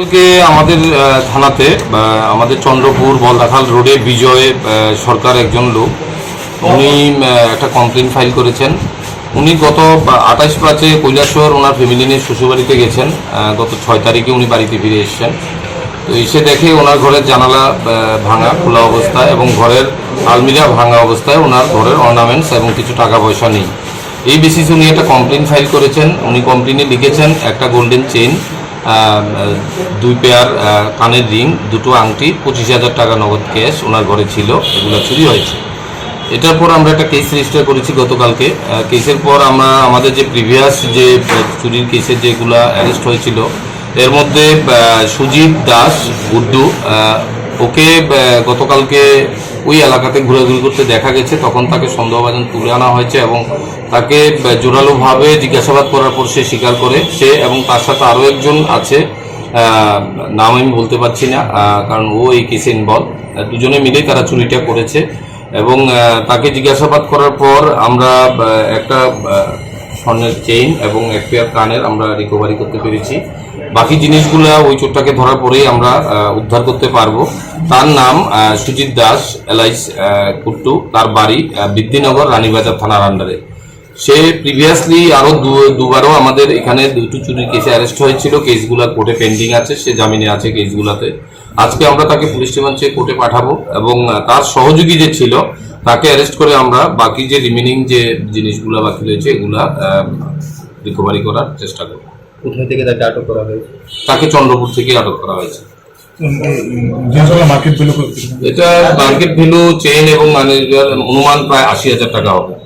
কালকে আমাদের থানাতে আমাদের চন্দ্রপুর বলদাখাল রোডে বিজয় সরকার একজন লোক, উনি একটা কমপ্লেন ফাইল করেছেন। উনি গত আঠাশ পাঁচে কৈলাসহর ওনার ফ্যামিলি নিয়ে শ্বশুরবাড়িতে গেছেন গত ছয় তারিখে উনি বাড়িতে ফিরে এসেছেন। তো এসে দেখে ওনার ঘরের জানালা ভাঙা, খোলা অবস্থায় এবং ঘরের আলমিরা ভাঙা অবস্থায় ওনার ঘরের অর্নামেন্টস এবং কিছু টাকা পয়সা নেই। এই বেসিসে উনি একটা কমপ্লেন ফাইল করেছেন। উনি কমপ্লেনে লিখেছেন, একটা গোল্ডেন চেইন দুই পেয়ার কানের রিং, দুটো আংটি, পঁচিশ হাজার টাকা নগদ ক্যাশ ওনার ঘরে ছিল, এগুলো চুরি হয়েছে। এটার পর আমরা একটা কেস রেজিস্টার করেছি গতকালকে। কেসের পর আমরা, আমাদের যে প্রিভিয়াস যে চুরির কেসে যেগুলো অ্যারেস্ট হয়েছিল, এর মধ্যে সুজিত দাস, গুড্ডু ওকে গতকালকে ওই এলাকাতে ঘোরাঘুরি করতে দেখা গেছে, তখন তাকে সন্দেহভাজন তুলে আনা হয়েছে এবং তাকে জোরালোভাবে জিজ্ঞাসাবাদ করার পর সে স্বীকার করে, সে এবং তার সাথে আরও একজন আছে নাম আমি বলতে পারছি না কারণ ও এই কেসে ইনভলভ দুজনে মিলেই তারা চুরিটা করেছে এবং তাকে জিজ্ঞাসাবাদ করার পর আমরা একটা স্বর্ণের চেইন এবং এক পেয়ার কানের আমরা রিকভারি করতে পেরেছি। বাকি জিনিসগুলো ওই চোরটাকে ধরার পরেই আমরা উদ্ধার করতে পারব। তার নাম সুজিত দাস এলাইস কুট্টু। তার বাড়ি বৃদ্ধিনগর রানীবাজার থানার আন্ডারে সে প্রিভিয়াসলি আরও দু- দুবারও আমাদের এখানে দুটো চুরির কেসে অ্যারেস্ট হয়েছিল। কেসগুলো কোর্টে পেন্ডিং আছে সে জামিনে আছে কেসগুলোতে আজকে আমরা তাকে পুলিশ রিমান্ডে কোর্টে পাঠাবো এবং তার সহযোগী যে ছিল তাকে অ্যারেস্ট করে আমরা বাকি যে রিমেনিং যে জিনিসগুলো বাকি রয়েছে এগুলা রিকভারি করার চেষ্টা করব। কোথায় থেকে তাকে আটক করা হয়েছে? তাকে চন্দ্রপুর থেকে আটক করা হয়েছে। এটা মার্কেট ভ্যালু চেইন এবং মানে অনুমান প্রায় আশি হাজার টাকা হবে।